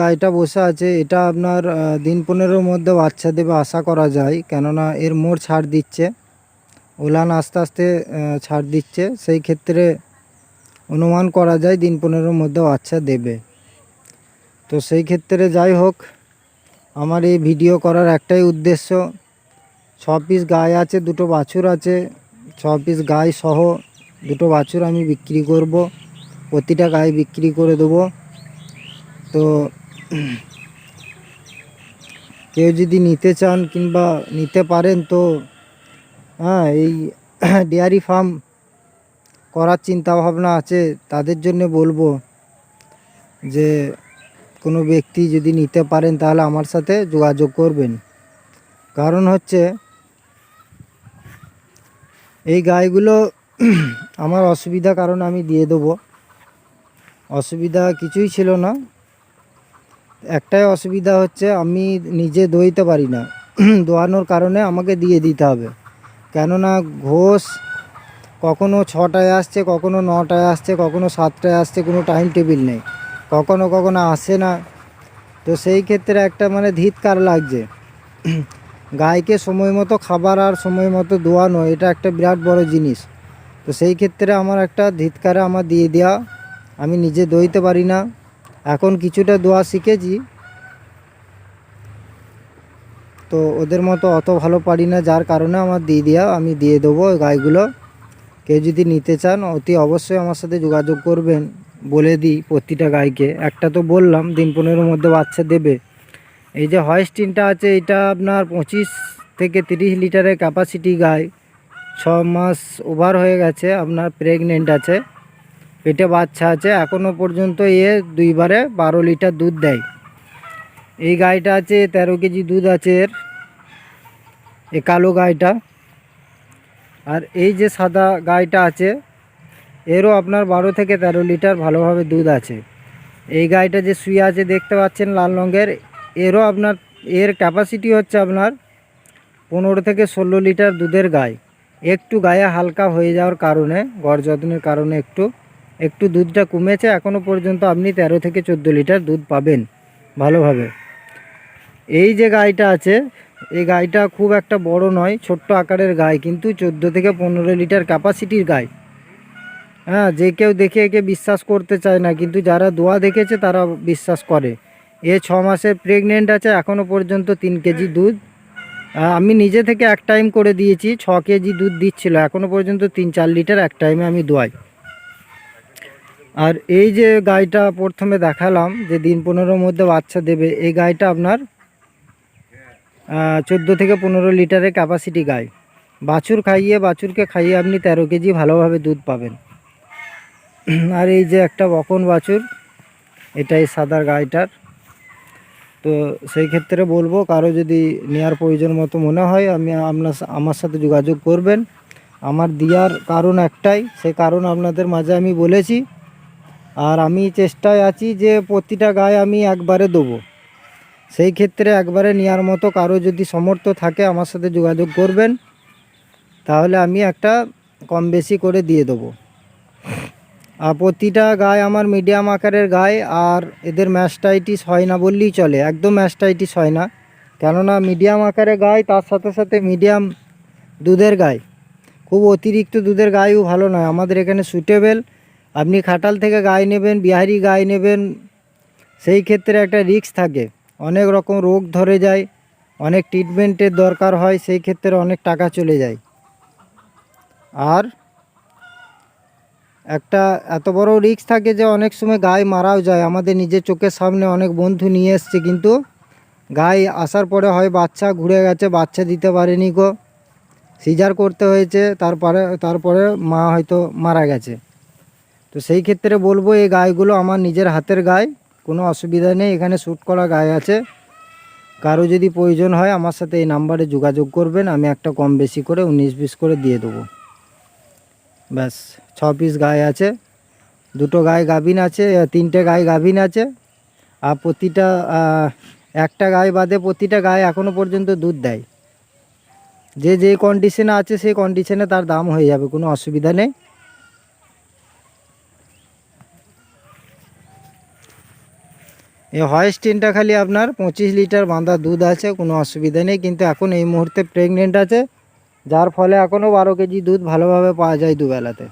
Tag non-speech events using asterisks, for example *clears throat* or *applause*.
গাইটা বসে আছে, এটা আপনার দিন পনেরোর মধ্যে বাচ্চা দেবে আশা করা যায়। কেননা এর মোড় ছাড় দিচ্ছে। ওলান আস্তে আস্তে ছাড় দিচ্ছে। সেই ক্ষেত্রে অনুমান করা যায় দিন পনেরোর মধ্যে বাচ্চা দেবে। তো সেই ক্ষেত্রে যাই হোক, আমার এই ভিডিও করার একটাই উদ্দেশ্য ছ পিস গায়ে আছে, দুটো বাছুর আছে। ছ পিস গায়ে সহ দুটো বাছুর আমি বিক্রি করব। প্রতিটা গায়ে বিক্রি করে দেবো। তো *clears throat* কেউ যদি নিতে চান কিংবা নিতে পারেন তো হ্যাঁ এই *clears throat* ডেয়ারি ফার্ম করার চিন্তা ভাবনা আছে, তাদের জন্য বলব যে কোনো ব্যক্তি যদি নিতে পারেন তাহলে আমার সাথে যোগাযোগ করবেন। কারণ হচ্ছে এই গাইগুলো *clears throat* আমার অসুবিধা কারণ আমি দিয়ে দেবো। অসুবিধা কিছুই ছিল না। একটাই অসুবিধা হচ্ছে আমি নিজে দইতে পারি না। দোয়ানোর কারণে আমাকে দিয়ে দিতে হবে। কেননা ঘোষ কখনো ছটায় আসছে, কখনো নটায় আসছে, কখনো সাতটায় আসছে, কোনো টাইম টেবিল নেই। কখনো কখনো আসে না। তো সেই ক্ষেত্রে একটা মানে ধিৎকার লাগছে। গাইকে সময় মতো খাবার আর সময় মতো দোয়ানো, এটা একটা বিরাট বড় জিনিস। তো সেই ক্ষেত্রে আমার একটা ধিৎকারে আমার দিয়ে দেওয়া, আমি নিজে দইতে পারি না। এখন কিছুটা দোয়া শিখেছি। তো ওদের মতো অত ভালো পারি না, যার কারণে আমার দিয়ে দেওয়া আমি দিয়ে দেবো গাইগুলো। কেউ যদি নিতে চান, অতি অবশ্যই আমার সাথে যোগাযোগ করবেন, বলে দিই প্রতিটা গাইকে। একটা তো বললাম, দিন পনেরোর মধ্যে বাচ্চা দেবে। এই যে হয়েস্টিনটা আছে, এটা আপনার পঁচিশ থেকে তিরিশ লিটারের ক্যাপাসিটি গাই। ছ মাস ওভার হয়ে গেছে, আপনার প্রেগনেন্ট আছে। পেটে বাচ্চা আছে এখনও পর্যন্ত এ দুইবারে বারো লিটার দুধ দেয়। এই গাইটা আছে, তেরো কেজি দুধ আছে এর। এ কালো গাইটা। আর এই যে সাদা গাইটা আছে, এরও আপনার বারো থেকে তেরো লিটার ভালোভাবে দুধ আছে। এই গাইটা যে শুয়ে আছে দেখতে পাচ্ছেন লাল রঙের, এরও আপনার, এর ক্যাপাসিটি হচ্ছে আপনার পনেরো থেকে ষোলো লিটার দুধের গাই। একটু গায়ে হালকা হয়ে যাওয়ার কারণে, গড় যত্নের কারণে একটু একটু দুধটা কমেছে এখনও পর্যন্ত আপনি তেরো থেকে চোদ্দ লিটার দুধ পাবেন ভালোভাবে। এই যে গাইটা আছে, এই গাইটা খুব একটা বড় নয়, ছোট্ট আকারের গাই, কিন্তু চোদ্দ থেকে পনেরো লিটার ক্যাপাসিটির গাই। হ্যাঁ যে কেউ দেখে একে বিশ্বাস করতে চায় না, কিন্তু যারা দোয়া দেখেছে তারা বিশ্বাস করে। এ ছ মাসের প্রেগনেন্ট আছে এখনও পর্যন্ত তিন কেজি দুধ। আমি নিজে থেকে এক টাইম করে দিয়েছি, ছ কেজি দুধ দিচ্ছিল এখনও পর্যন্ত তিন চার লিটার এক টাইমে আমি দোয়াই। আর এই যে গাইটা প্রথমে দেখালাম যে দিন পনেরোর মধ্যে বাচ্চা দেবে, এই গাইটা আপনার চোদ্দ থেকে পনেরো লিটারের ক্যাপাসিটি গাই বাছুর খাইয়ে, বাছুরকে খাইয়ে আপনি তেরো কেজি ভালোভাবে দুধ পাবেন। আর এই যে একটা বকন বাছুর এটাই সাদার গাইটার তো সেই ক্ষেত্রে বলব, কারও যদি নেওয়ার প্রয়োজন মতো মনে হয়, আমি আপনার সা- আমার সাথে যোগাযোগ করবেন। আমার দেওয়ার কারণ একটাই সেই কারণ আপনাদের মাঝে আমি বলেছি। আর আমি চেষ্টায় আছি যে প্রতিটা গায়ে আমি একবারে দেবো। সেই ক্ষেত্রে একবারে নেওয়ার মতো কারও যদি সমর্থ থাকে আমার সাথে যোগাযোগ করবেন, তাহলে আমি একটা কম বেশি করে দিয়ে দেবো। আর প্রতিটা গায়ে আমার মিডিয়াম আকারের গায়ে আর এদের ম্যাস্টাইটিস হয় না বললেই চলে, একদম ম্যাস্টাইটিস হয় না। কেননা মিডিয়াম আকারের গায়ে, তার সাথে সাথে মিডিয়াম দুধের গায়ে। খুব অতিরিক্ত দুধের গায়েও ভালো নয়, আমাদের এখানে সুটেবেল আপনি খাটাল থেকে গায়ে নেবেন, বিহারি গায়ে নেবেন, সেই ক্ষেত্রে একটা রিস্ক থাকে। অনেক রকম রোগ ধরে যায়, অনেক ট্রিটমেন্টের দরকার হয়, সেই ক্ষেত্রে অনেক টাকা চলে যায়। আর একটা এত বড় রিস্ক থাকে যে অনেক সময় গায়ে মারাও যায়। আমাদের নিজের চোখের সামনে অনেক বন্ধু নিয়ে এসছে, কিন্তু গায়ে আসার পরে হয় বাচ্চা ঘুরে গেছে, বাচ্চা দিতে পারেনি গো। সিজার করতে হয়েছে, তারপরে তারপরে মা হয়তো মারা গেছে। তো সেই ক্ষেত্রে বলব এই গায়েগুলো আমার নিজের হাতের গায়ে, কোনো অসুবিধা নেই, এখানে শ্যুট করা গায়ে আছে। কারও যদি প্রয়োজন হয় আমার সাথে এই নাম্বারে যোগাযোগ করবেন, আমি একটা কম বেশি করে উনিশ বিশ করে দিয়ে দেবো। ব্যাস, ছ পিস গায়ে আছে, দুটো গায়ে গাভিন আছে তিনটে গায়ে গাভিন আছে, আর প্রতিটা একটা গায়ে বাদে প্রতিটা গায়ে এখনও পর্যন্ত দুধ দেয়। যে যে কন্ডিশনে আছে, সেই কন্ডিশনে তার দাম হয়ে যাবে, কোনো অসুবিধা নেই। এই হয়েস্টিনটা খালি আপনার পঁচিশ লিটার বাঁধা দুধ আছে, কোনো অসুবিধা নেই। কিন্তু এখন এই মুহূর্তে প্রেগনেন্ট আছে, যার ফলে এখনও বারো কেজি দুধ ভালোভাবে পাওয়া যায় দুবেলাতে।